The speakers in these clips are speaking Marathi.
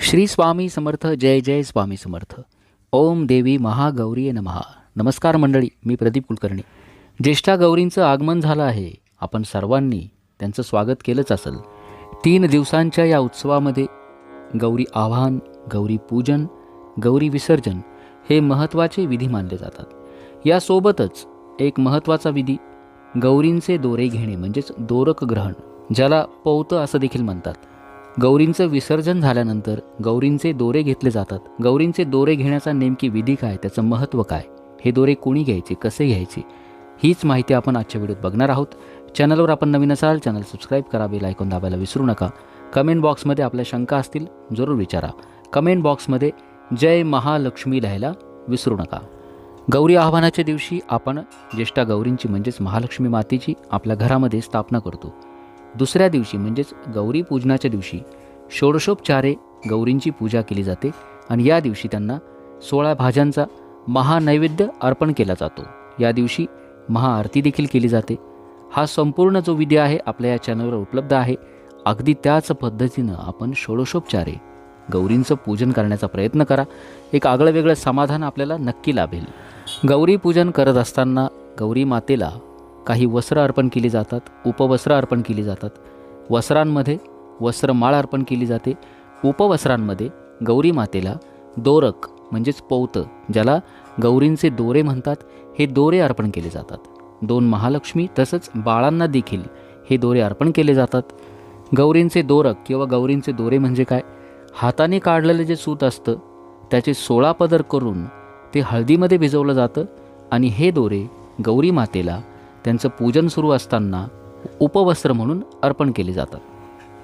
श्री स्वामी समर्थ जय जय स्वामी समर्थ. ओम देवी महागौरी नमहा. नमस्कार मंडळी मी प्रदीप कुलकर्णी. ज्येष्ठा गौरींचं आगमन झालं आहे. आपण सर्वांनी त्यांचं स्वागत केलंच असेल. तीन दिवसांच्या या उत्सवामध्ये गौरी आवाहन गौरी पूजन गौरी विसर्जन हे महत्त्वाचे विधी मानले जातात. यासोबतच एक महत्त्वाचा विधी गौरींचे दोरे घेणे म्हणजेच दोरक ग्रहण ज्याला पौतं असं देखील म्हणतात. गौरींचं विसर्जन झाल्यानंतर गौरींचे दोरे घेतले जातात. गौरींचे दोरे घेण्याचा नेमकी विधी काय? त्याचं महत्त्व काय? हे दोरे कोणी घ्यायचे? कसे घ्यायचे? हीच माहिती आपण आजच्या व्हिडिओत बघणार आहोत. चॅनलवर आपण नवीन असाल चॅनल सबस्क्राईब करा बेल ऐकून दाबायला विसरू नका. कमेंट बॉक्समध्ये आपल्या शंका असतील जरूर विचारा. कमेंट बॉक्समध्ये जय महालक्ष्मी लिहायला विसरू नका. गौरी आव्हानाच्या दिवशी आपण ज्येष्ठा गौरींची म्हणजेच महालक्ष्मी मातेची आपल्या घरामध्ये स्थापना करतो. दुसऱ्या दिवशी म्हणजेच गौरी पूजनाच्या दिवशी षोडशोपचारे गौरींची पूजा केली जाते आणि या दिवशी त्यांना सोळा भाज्यांचा महानैवेद्य अर्पण केला जातो. या दिवशी महाआरती देखील केली जाते. हा संपूर्ण जो विधी आहे आपल्या या चॅनलवर उपलब्ध आहे. अगदी त्याच पद्धतीनं आपण षोडशोपचारे गौरींचं पूजन करण्याचा प्रयत्न करा. एक आगळं वेगळं समाधान आपल्याला नक्की लाभेल. गौरी पूजन करत असताना गौरी मातेला काही वस्त्र अर्पण केली जातात उपवस्त्र अर्पण केली जातात. वस्त्रांमध्ये वस्त्रमाळ अर्पण केली जाते. उपवस्त्रांमध्ये गौरी मातेला दोरक म्हणजेच पौतं ज्याला गौरींचे दोरे म्हणतात हे दोरे अर्पण केले जातात. दोन महालक्ष्मी तसंच बाळांना देखील हे दोरे अर्पण केले जातात. गौरींचे दोरक किंवा गौरींचे दोरे म्हणजे काय? हाताने काढलेलं जे सूत असतं त्याचे सोळा पदर करून ते हळदीमध्ये भिजवलं जातं आणि हे दोरे गौरी मातेला त्यांचं पूजन सुरू असताना उपवस्त्र म्हणून अर्पण केले जातात.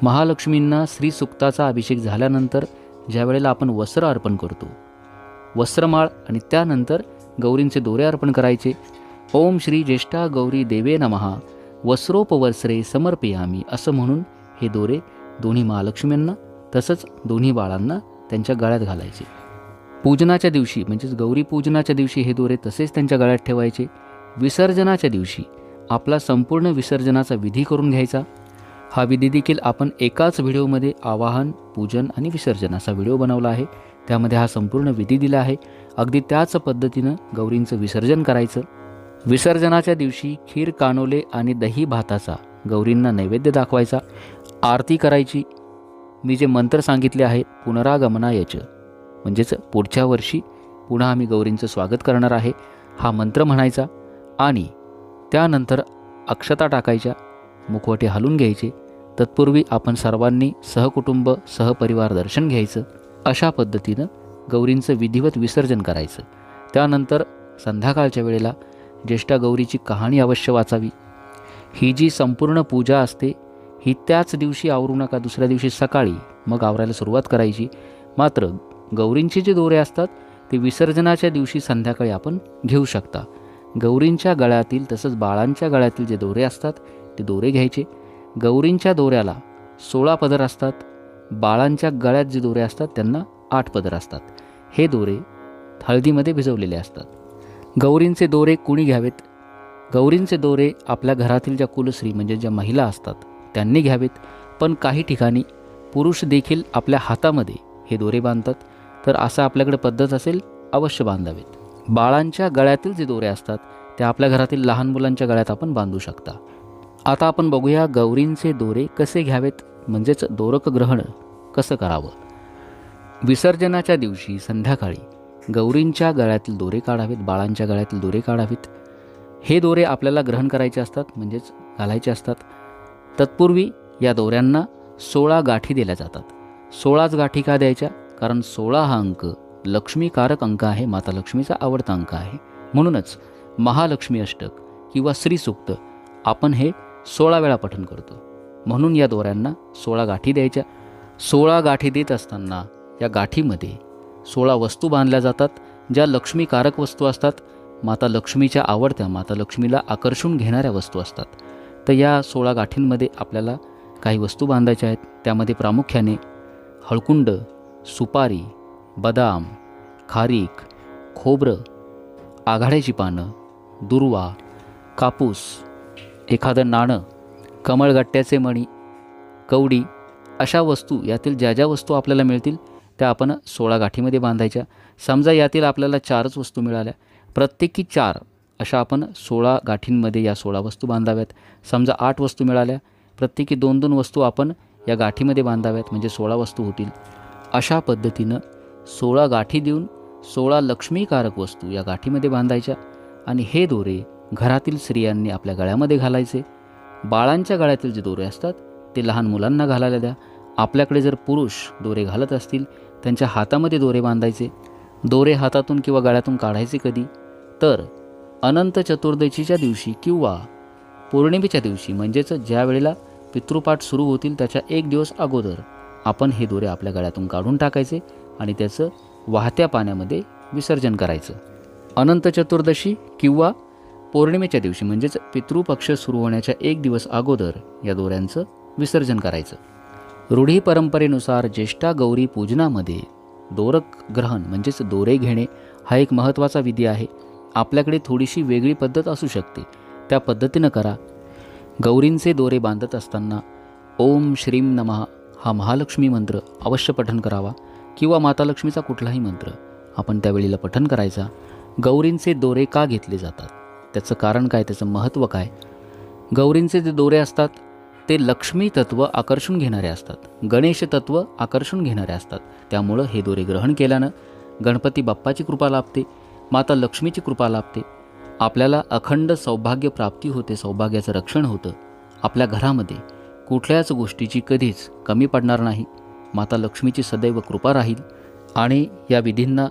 महालक्ष्मींना श्रीसुक्ताचा अभिषेक झाल्यानंतर ज्या वेळेला आपण वस्त्र अर्पण करतो वस्त्रमाळ आणि त्यानंतर गौरींचे दोरे अर्पण करायचे ओम श्री ज्येष्ठा गौरी देवे नमहा वस्त्रोपवस्त्रे समर्पयामी असं म्हणून हे दोरे दोन्ही महालक्ष्मींना तसंच दोन्ही बाळांना त्यांच्या गळ्यात घालायचे. पूजनाच्या दिवशी म्हणजेच गौरी पूजनाच्या दिवशी हे दोरे तसेच त्यांच्या गळ्यात ठेवायचे. विसर्जनाच्या दिवशी आपला संपूर्ण विसर्जनाचा विधी करून घ्यायचा. हा विधी देखील आपण एकाच व्हिडिओमध्ये आवाहन पूजन आणि विसर्जन असा व्हिडिओ बनवला आहे. त्यामध्ये हा संपूर्ण विधी दिला आहे. अगदी त्याच पद्धतीनं गौरींचं विसर्जन करायचं. विसर्जनाच्या दिवशी खीर कानोले आणि दही भाताचा गौरींना नैवेद्य दाखवायचा. आरती करायची. मी जे मंत्र सांगितले आहे पुनरागमनायच. म्हणजेच पुढच्या वर्षी पुन्हा आम्ही गौरींचं स्वागत करणार आहे. हा मंत्र म्हणायचा. आणि त्यानंतर अक्षता टाकायच्या मुखवटे हलून घ्यायचे. तत्पूर्वी आपण सर्वांनी सहकुटुंब सहपरिवार दर्शन घ्यायचं. अशा पद्धतीनं गौरींचं विधिवत विसर्जन करायचं. त्यानंतर संध्याकाळच्या वेळेला ज्येष्ठा गौरीची कहाणी अवश्य वाचावी. ही जी संपूर्ण पूजा असते ही त्याच दिवशी आवरू नका दुसऱ्या दिवशी सकाळी मग आवरायला सुरुवात करायची. मात्र गौरींचे जे दोरे असतात ते विसर्जनाच्या दिवशी संध्याकाळी आपण घेऊ शकता. गौरींच्या गळ्यातील तसंच बाळांच्या गळ्यातील जे दोरे असतात ते दोरे घ्यायचे. गौरींच्या दोऱ्याला सोळा पदर असतात. बाळांच्या गळ्यात जे दोरे असतात त्यांना आठ पदर असतात. हे दोरे हळदीमध्ये भिजवलेले असतात. गौरींचे दोरे कुणी घ्यावेत? गौरींचे दोरे आपल्या घरातील ज्या कुलश्री म्हणजे ज्या महिला असतात त्यांनी घ्यावेत. पण काही ठिकाणी पुरुष देखील आपल्या हातामध्ये हे दोरे बांधतात. तर असं आपल्याकडे पद्धत असेल अवश्य बांधावेत. बाळांच्या गळ्यातील जे दोरे असतात ते आपल्या घरातील लहान मुलांच्या गळ्यात आपण बांधू शकता. आता आपण बघूया गौरींचे दोरे कसे घ्यावेत म्हणजेच दोरक ग्रहण कसं करावं? विसर्जनाच्या दिवशी संध्याकाळी गौरींच्या गळ्यातील दोरे काढावेत बाळांच्या गळ्यातील दोरे काढावेत. हे दोरे आपल्याला ग्रहण करायचे असतात म्हणजेच घालायचे असतात. तत्पूर्वी या दोऱ्यांना सोळा गाठी दिल्या जातात. सोळाच गाठी का द्यायच्या? कारण सोळा हा अंक लक्ष्मीकारक अंक आहे माता लक्ष्मीचा आवडता अंक आहे. म्हणूनच महालक्ष्मी अष्टक किंवा श्रीसूक्त आपण हे सोळा वेळा पठण करतो. म्हणून या दोऱ्यांना सोळा गाठी द्यायच्या. सोळा गाठी देत असताना या गाठीमध्ये सोळा वस्तू बांधल्या जातात ज्या लक्ष्मीकारक वस्तू असतात. माता लक्ष्मीच्या आवडत्या माता लक्ष्मीला आकर्षून घेणाऱ्या वस्तू असतात. तर या सोळा गाठींमध्ये आपल्याला काही वस्तू बांधायच्या आहेत. त्यामध्ये प्रामुख्याने हळकुंड सुपारी बदाम खारीक खोबरं आघाड्याची पानं दुर्वा कापूस एखादं नाणं कमळगट्ट्याचे मणी कवडी अशा वस्तू यातील ज्या ज्या वस्तू आपल्याला मिळतील त्या आपण सोळा गाठीमध्ये बांधायच्या. समजा यातील आपल्याला चारच वस्तू मिळाल्या. प्रत्येकी चार अशा आपण सोळा गाठींमध्ये या सोळा वस्तू बांधाव्यात. समजा आठ वस्तू मिळाल्या. प्रत्येकी दोन दोन वस्तू आपण या गाठीमध्ये बांधाव्यात म्हणजे सोळा वस्तू होतील. अशा पद्धतीनं सोळा गाठी देऊन सोळा लक्ष्मीकारक वस्तू या गाठीमध्ये बांधायच्या आणि हे दोरे घरातील स्त्रियांनी आपल्या गळ्यामध्ये घालायचे. बाळांच्या गळ्यातील जे दोरे असतात ते लहान मुलांना घालायला द्या. आपल्याकडे जर पुरुष दोरे घालत असतील त्यांच्या हातामध्ये दोरे बांधायचे. दोरे हातातून किंवा गळ्यातून काढायचे कधी? तर अनंत चतुर्दशीच्या दिवशी किंवा पौर्णिमेच्या दिवशी म्हणजेच ज्या वेळेला पितृपाठ सुरू होतील त्याच्या एक दिवस अगोदर आपण हे दोरे आपल्या गळ्यातून काढून टाकायचे. आणि त्याचं वाहत्या पाण्यामध्ये विसर्जन करायचं. अनंत चतुर्दशी किंवा पौर्णिमेच्या दिवशी म्हणजेच पितृपक्ष सुरू होण्याच्या एक दिवस अगोदर या दोऱ्यांचं विसर्जन करायचं. रूढी परंपरेनुसार ज्येष्ठा गौरी पूजनामध्ये दोरक ग्रहण म्हणजेच दोरे घेणे हा एक महत्त्वाचा विधी आहे. आपल्याकडे थोडीशी वेगळी पद्धत असू शकते. त्या पद्धतीनं करा. गौरींचे दोरे बांधत असताना ओम श्रीम नमः हा महालक्ष्मी मंत्र अवश्य पठण करावा. किंवा माता लक्ष्मीचा कुठलाही मंत्र आपण त्यावेळीला पठण करायचा गौरींचे दोरे का घेतले जातात? त्याचं कारण काय? त्याचं महत्त्व काय? गौरींचे जे दोरे असतात ते लक्ष्मी तत्व आकर्षून घेणारे असतात. गणेश तत्व आकर्षून घेणारे असतात. त्यामुळं हे दोरे ग्रहण केल्यानं गणपती बाप्पाची कृपा लाभते माता लक्ष्मीची कृपा लाभते. आपल्याला अखंड सौभाग्य प्राप्ती होते सौभाग्याचं रक्षण होतं. आपल्या घरामध्ये कुठल्याच गोष्टीची कधीच कमी पडणार नाही. माता लक्ष्मीची सदैव कृपा राहील आणि या विधींना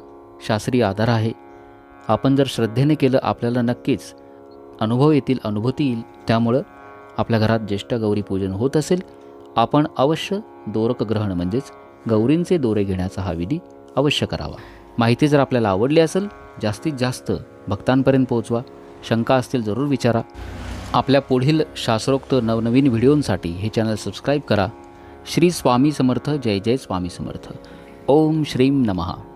शास्त्रीय आधार आहे. आपण जर श्रद्धेने केलं आपल्याला नक्कीच अनुभव येतील अनुभूती येईल. त्यामुळं आपल्या घरात ज्येष्ठ गौरी पूजन होत असेल आपण अवश्य दोरक ग्रहण म्हणजेच गौरींचे दोरे घेण्याचा हा विधी अवश्य करावा. माहिती जर आपल्याला आवडली असेल जास्तीत जास्त भक्तांपर्यंत पोहोचवा. शंका असतील जरूर विचारा. आपल्या पुढील शास्त्रोक्त नवनवीन व्हिडिओंसाठी हे चॅनल सबस्क्राईब करा. श्री स्वामी समर्थ जय जय स्वामी समर्थ. ओम श्रीम नमः.